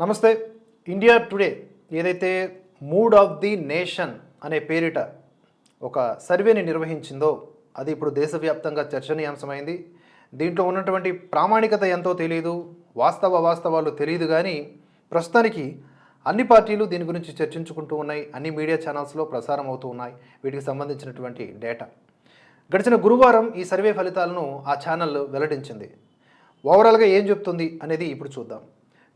నమస్తే. India Today ఏదైతే mood of the nation అనే పేరిట ఒక సర్వేని నిర్వహించిందో అది ఇప్పుడు దేశవ్యాప్తంగా చర్చనీయాంశమైంది. దీంట్లో ఉన్నటువంటి ప్రామాణికత ఎంతో తెలియదు వాస్తవ వాస్తవాలు తెలియదు కానీ ప్రస్తుతానికి అన్ని పార్టీలు దీని గురించి చర్చించుకుంటూ ఉన్నాయి. అన్ని మీడియా ఛానల్స్లో ప్రసారం అవుతూ ఉన్నాయి. వీటికి సంబంధించినటువంటి డేటా. గడిచిన గురువారం ఈ సర్వే ఫలితాలను ఆ ఛానల్ వెల్లడించింది. ఓవరాల్గా ఏం చెప్తుంది అనేది ఇప్పుడు చూద్దాం.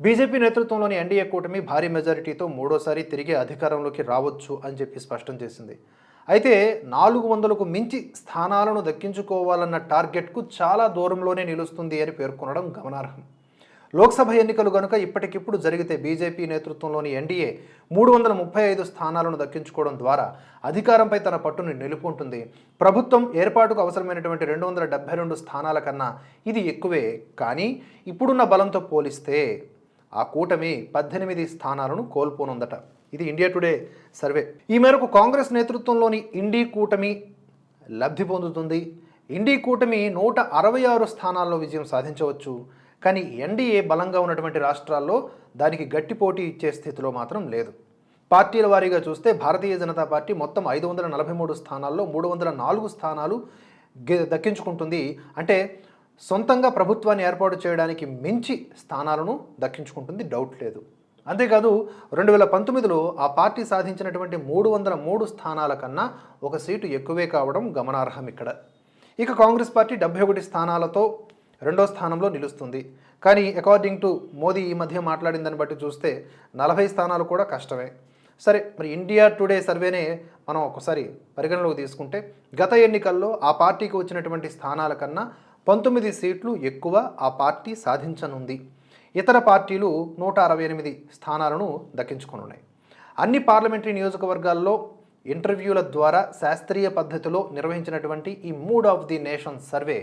బీజేపీ నేతృత్వంలోని ఎన్డీఏ కూటమి భారీ మెజారిటీతో మూడోసారి తిరిగి అధికారంలోకి రావచ్చు అని చెప్పి స్పష్టం చేసింది. అయితే నాలుగు వందలకు మించి స్థానాలను దక్కించుకోవాలన్న టార్గెట్కు చాలా దూరంలోనే నిలుస్తుంది అని పేర్కొనడం గమనార్హం. లోక్సభ ఎన్నికలు గనుక ఇప్పటికిప్పుడు జరిగితే బీజేపీ నేతృత్వంలోని ఎన్డీఏ మూడు వందల ముప్పై ఐదు స్థానాలను దక్కించుకోవడం ద్వారా అధికారంపై తన పట్టును నిలుపుకుంటుంది ప్రభుత్వం ఏర్పాటుకు అవసరమైనటువంటి రెండు వందల డెబ్బై రెండు స్థానాల కన్నా ఇది ఎక్కువే. కానీ ఇప్పుడున్న బలంతో పోలిస్తే ఆ కూటమి పద్దెనిమిది స్థానాలను కోల్పోనుందట. ఇది ఇండియా టుడే సర్వే. ఈ మేరకు కాంగ్రెస్ నేతృత్వంలోని ఇండీ కూటమి లబ్ధి పొందుతుంది. ఇండీ కూటమి నూట అరవై ఆరు స్థానాల్లో విజయం సాధించవచ్చు. కానీ ఎన్డీఏ బలంగా ఉన్నటువంటి రాష్ట్రాల్లో దానికి గట్టి పోటీ ఇచ్చే స్థితిలో మాత్రం లేదు. పార్టీల వారీగా చూస్తే భారతీయ జనతా పార్టీ మొత్తం ఐదు వందల నలభై మూడు స్థానాల్లో మూడు వందల నాలుగు స్థానాలు దక్కించుకుంటుంది. అంటే సొంతంగా ప్రభుత్వాన్ని ఏర్పాటు చేయడానికి మించి స్థానాలను దక్కించుకుంటుంది. డౌట్ లేదు. అంతేకాదు రెండు వేల పంతొమ్మిదిలో ఆ పార్టీ సాధించినటువంటి మూడు వందల మూడు స్థానాల కన్నా ఒక సీటు ఎక్కువే కావడం గమనార్హం ఇక్కడ. ఇక కాంగ్రెస్ పార్టీ డెబ్బై ఒకటి స్థానాలతో రెండో స్థానంలో నిలుస్తుంది. కానీ అకార్డింగ్ టు మోదీ ఈ మధ్య మాట్లాడిన దాన్ని బట్టి చూస్తే నలభై స్థానాలు కూడా కష్టమే. సరే మరి ఇండియా టుడే సర్వేనే మనం ఒకసారి పరిగణలోకి తీసుకుంటే గత ఎన్నికల్లో ఆ పార్టీకి వచ్చినటువంటి స్థానాల కన్నా పంతొమ్మిది సీట్లు ఎక్కువ ఆ పార్టీ సాధించనుంది. ఇతర పార్టీలు నూట అరవై ఎనిమిది స్థానాలను దక్కించుకొనున్నాయి. అన్ని పార్లమెంటరీ నియోజకవర్గాల్లో ఇంటర్వ్యూల ద్వారా శాస్త్రీయ పద్ధతిలో నిర్వహించినటువంటి ఈ mood of the nation survey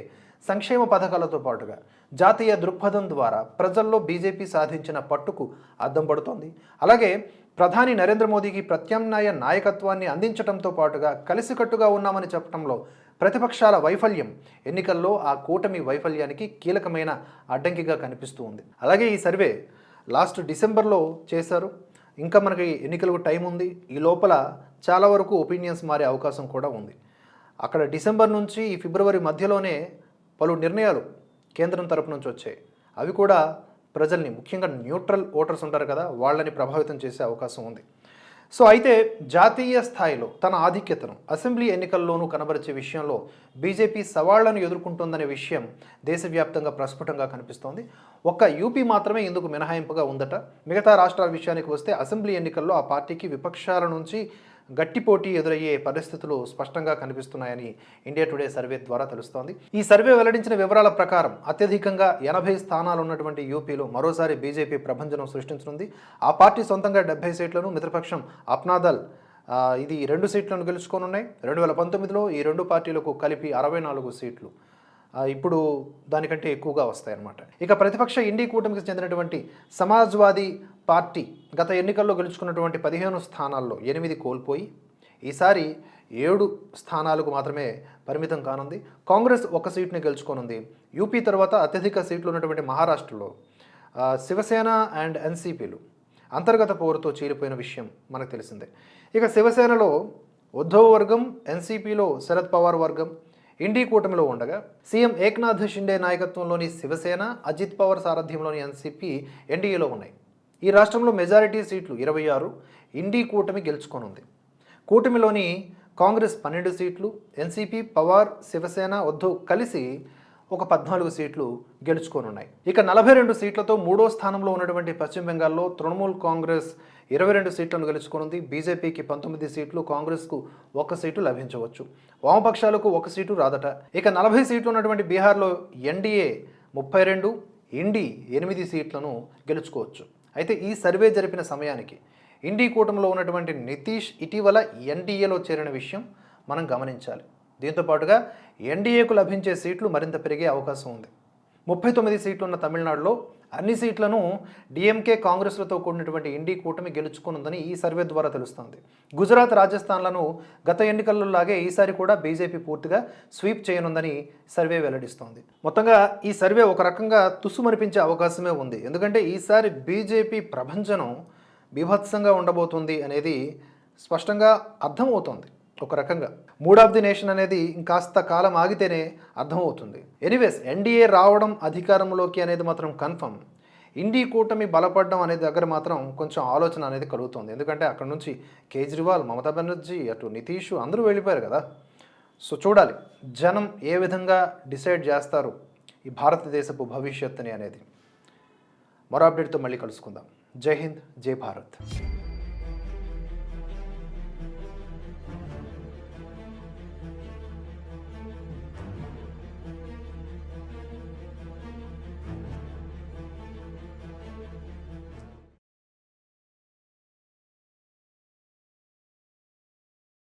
సంక్షేమ పథకాలతో పాటుగా జాతీయ దృక్పథం ద్వారా ప్రజల్లో బీజేపీ సాధించిన పట్టుకు అద్దం పడుతోంది. అలాగే ప్రధాని నరేంద్ర మోదీకి ప్రత్యామ్నాయ నాయకత్వాన్ని అందించడంతో పాటుగా కలిసికట్టుగా ఉన్నామని చెప్పడంలో ప్రతిపక్షాల వైఫల్యం ఎన్నికల్లో ఆ కూటమి వైఫల్యానికి కీలకమైన అడ్డంకిగా కనిపిస్తూ ఉంది. అలాగే ఈ సర్వే లాస్ట్ డిసెంబర్లో చేశారు. ఇంకా మనకి ఎన్నికలకు టైం ఉంది. ఈ లోపల చాలా వరకు ఒపీనియన్స్ మారే అవకాశం కూడా ఉంది. అక్కడ డిసెంబర్ నుంచి ఈ ఫిబ్రవరి మధ్యలోనే పలు నిర్ణయాలు కేంద్రం తరపు నుంచి వచ్చాయి. అవి కూడా ప్రజల్ని ముఖ్యంగా న్యూట్రల్ ఓటర్స్ ఉంటారు కదా వాళ్ళని ప్రభావితం చేసే అవకాశం ఉంది. సో అయితే జాతీయ స్థాయిలో తన ఆధిక్యతను అసెంబ్లీ ఎన్నికల్లోనూ కనబరిచే విషయంలో బీజేపీ సవాళ్ళను ఎదుర్కొంటోందనే విషయం దేశవ్యాప్తంగా ప్రస్ఫుటంగా కనిపిస్తోంది. ఒక్క యూపీ మాత్రమే ఇందుకు మినహాయింపుగా ఉందట. మిగతా రాష్ట్రాల విషయానికి వస్తే అసెంబ్లీ ఎన్నికల్లో ఆ పార్టీకి విపక్షాల నుంచి గట్టి పోటీ ఎదురయ్యే పరిస్థితులు స్పష్టంగా కనిపిస్తున్నాయని ఇండియా టుడే సర్వే ద్వారా తెలుస్తోంది. ఈ సర్వే వెల్లడించిన వివరాల ప్రకారం అత్యధికంగా ఎనభై స్థానాలు ఉన్నటువంటి యూపీలో మరోసారి బీజేపీ ప్రభంజనం సృష్టించనుంది. ఆ పార్టీ సొంతంగా డెబ్బై సీట్లను మిత్రపక్షం అప్నాదల్ ఇది రెండు సీట్లను గెలుచుకోనున్నాయి. రెండు వేల పంతొమ్మిదిలో ఈ రెండు పార్టీలకు కలిపి అరవై నాలుగు సీట్లు. ఇప్పుడు దానికంటే ఎక్కువగా వస్తాయన్నమాట. ఇక ప్రతిపక్ష ఇండి కూటమికి చెందినటువంటి సమాజ్వాదీ పార్టీ గత ఎన్నికల్లో గెలుచుకున్నటువంటి పదిహేను స్థానాల్లో ఎనిమిది కోల్పోయి ఈసారి ఏడు స్థానాలకు మాత్రమే పరిమితం కానుంది. కాంగ్రెస్ ఒక సీట్ని గెలుచుకోనుంది. యూపీ తర్వాత అత్యధిక సీట్లు ఉన్నటువంటి మహారాష్ట్రలో శివసేన అండ్ ఎన్సీపీలు అంతర్గత పోరుతో చీలిపోయిన విషయం మనకు తెలిసిందే. ఇక శివసేనలో ఉద్ధవ్ వర్గం ఎన్సీపీలో శరద్ పవార్ వర్గం ఇండీ కూటమిలో ఉండగా సీఎం ఏక్నాథ్ షిండే నాయకత్వంలోని శివసేన అజిత్ పవార్ సారథ్యంలోని ఎన్సీపీ ఎన్డీఏలో ఉన్నాయి. ఈ రాష్ట్రంలో మెజారిటీ సీట్లు ఇరవై ఆరు ఇండీ కూటమి గెలుచుకోనుంది. కూటమిలోని కాంగ్రెస్ పన్నెండు సీట్లు ఎన్సీపీ పవార్ శివసేన ఉద్ధవ్ కలిసి ఒక పద్నాలుగు సీట్లు గెలుచుకోనున్నాయి. ఇక నలభై రెండు సీట్లతో మూడో స్థానంలో ఉన్నటువంటి పశ్చిమ బెంగాల్లో తృణమూల్ కాంగ్రెస్ ఇరవై రెండు సీట్లను గెలుచుకోనుంది. బీజేపీకి పంతొమ్మిది సీట్లు కాంగ్రెస్కు ఒక సీటు లభించవచ్చు. వామపక్షాలకు ఒక సీటు రాదట. ఇక నలభై సీట్లు ఉన్నటువంటి బీహార్లో ఎన్డీఏ ముప్పై రెండు ఇండి ఎనిమిది సీట్లను గెలుచుకోవచ్చు. అయితే ఈ సర్వే జరిపిన సమయానికి ఇండి కూటమిలో ఉన్నటువంటి నితీష్ ఇటీవల ఎన్డీఏలో చేరిన విషయం మనం గమనించాలి. దీంతో పాటుగా ఎన్డీఏకు లభించే సీట్లు మరింత పెరిగే అవకాశం ఉంది. ముప్పై తొమ్మిది సీట్లు ఉన్న తమిళనాడులో అన్ని సీట్లను డిఎంకే కాంగ్రెస్లతో కూడినటువంటి ఇండి కూటమి గెలుచుకునుందని ఈ సర్వే ద్వారా తెలుస్తోంది. గుజరాత్ రాజస్థాన్లను గత ఎన్నికల్లో లాగే ఈసారి కూడా బీజేపీ పూర్తిగా స్వీప్ చేయనుందని సర్వే వెల్లడిస్తోంది. మొత్తంగా ఈ సర్వే ఒక రకంగా తుసుమనిపించే అవకాశమే ఉంది. ఎందుకంటే ఈసారి బీజేపీ ప్రభంజనం బీభత్సంగా ఉండబోతుంది అనేది స్పష్టంగా అర్థమవుతోంది. ఒక రకంగా మూడ్ ఆఫ్ ది నేషన్ అనేది ఇంకాస్త కాలం ఆగితేనే అర్థమవుతుంది. ఎనీవేస్ ఎన్డీఏ రావడం అధికారంలోకి అనేది మాత్రం కన్ఫర్మ్. ఇండి కూటమి బలపడడం అనే దగ్గర మాత్రం కొంచెం ఆలోచన అనేది కలుగుతుంది. ఎందుకంటే అక్కడ నుంచి కేజ్రీవాల్ మమతా బెనర్జీ అటు నితీష్ అందరూ వెళ్ళిపోయారు కదా. సో చూడాలి జనం ఏ విధంగా డిసైడ్ చేస్తారు ఈ భారతదేశపు భవిష్యత్తుని అనేది. మరో అప్డేట్తో మళ్ళీ కలుసుకుందాం. జై హింద్ జై భారత్.